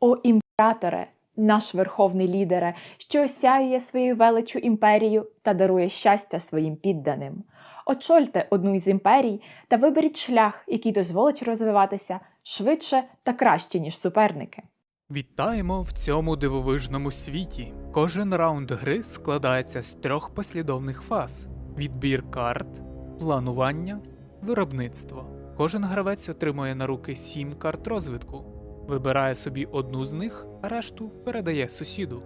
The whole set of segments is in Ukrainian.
О імператоре, наш верховний лідере, що осяює своєю величу імперію та дарує щастя своїм підданим. Очольте одну із імперій та виберіть шлях, який дозволить розвиватися швидше та краще, ніж суперники. Вітаємо в цьому дивовижному світі. Кожен раунд гри складається з трьох послідовних фаз: відбір карт, планування, виробництво. Кожен гравець отримує на руки сім карт розвитку, вибирає собі одну з них, а решту передає сусіду.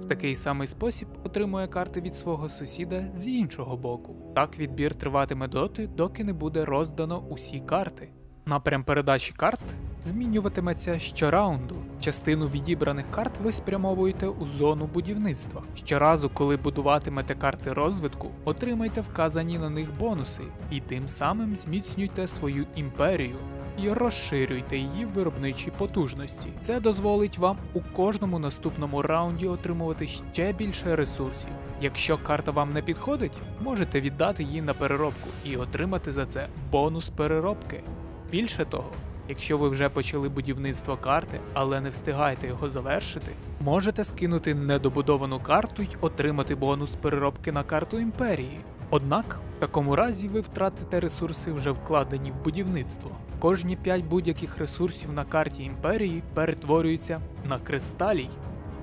В такий самий спосіб отримує карти від свого сусіда з іншого боку. Так відбір триватиме доти, доки не буде роздано усі карти. Напрям передачі карт змінюватиметься щораунду. Частину відібраних карт ви спрямовуєте у зону будівництва. Щоразу, коли будуватимете карти розвитку, отримайте вказані на них бонуси і тим самим зміцнюйте свою імперію. І розширюйте її виробничі потужності. Це дозволить вам у кожному наступному раунді отримувати ще більше ресурсів. Якщо карта вам не підходить, можете віддати її на переробку і отримати за це бонус переробки. Більше того, якщо ви вже почали будівництво карти, але не встигаєте його завершити, можете скинути недобудовану карту й отримати бонус переробки на карту імперії. Однак в такому разі ви втратите ресурси, вже вкладені в будівництво. Кожні 5 будь-яких ресурсів на карті імперії перетворюються на кристалій,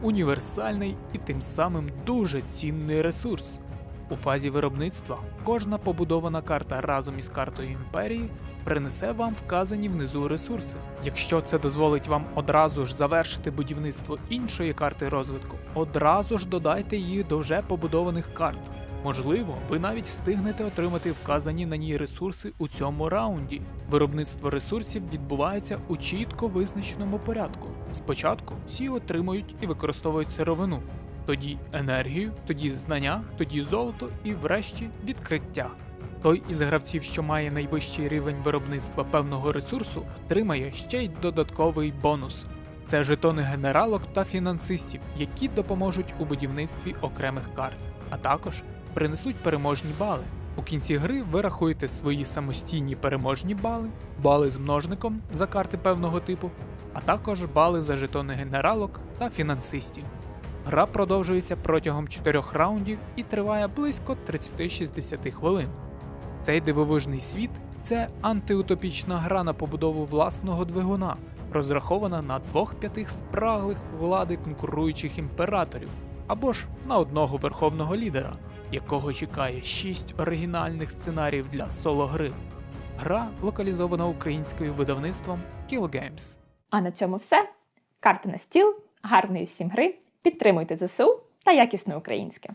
універсальний і тим самим дуже цінний ресурс. У фазі виробництва кожна побудована карта разом із картою імперії принесе вам вказані внизу ресурси. Якщо це дозволить вам одразу ж завершити будівництво іншої карти розвитку, одразу ж додайте її до вже побудованих карт. Можливо, ви навіть встигнете отримати вказані на ній ресурси у цьому раунді. Виробництво ресурсів відбувається у чітко визначеному порядку. Спочатку всі отримують і використовують сировину, тоді енергію, тоді знання, тоді золото і врешті відкриття. Той із гравців, що має найвищий рівень виробництва певного ресурсу, отримає ще й додатковий бонус. Це жетони генералок та фінансистів, які допоможуть у будівництві окремих карт, а також принесуть переможні бали. У кінці гри ви рахуєте свої самостійні переможні бали, бали з множником за карти певного типу, а також бали за жетони генералок та фінансистів. Гра продовжується протягом 4 раундів і триває близько 30-60 хвилин. Цей дивовижний світ це антиутопічна гра на побудову власного двигуна, розрахована на двох п'ятих спраглих влади конкуруючих імператорів, або ж на одного верховного лідера, якого чекає 6 оригінальних сценаріїв для соло-гри. Гра локалізована українською видавництвом Kill Games. А на цьому все. Карти на стіл, гарної всім гри, підтримуйте ЗСУ та якісне українське.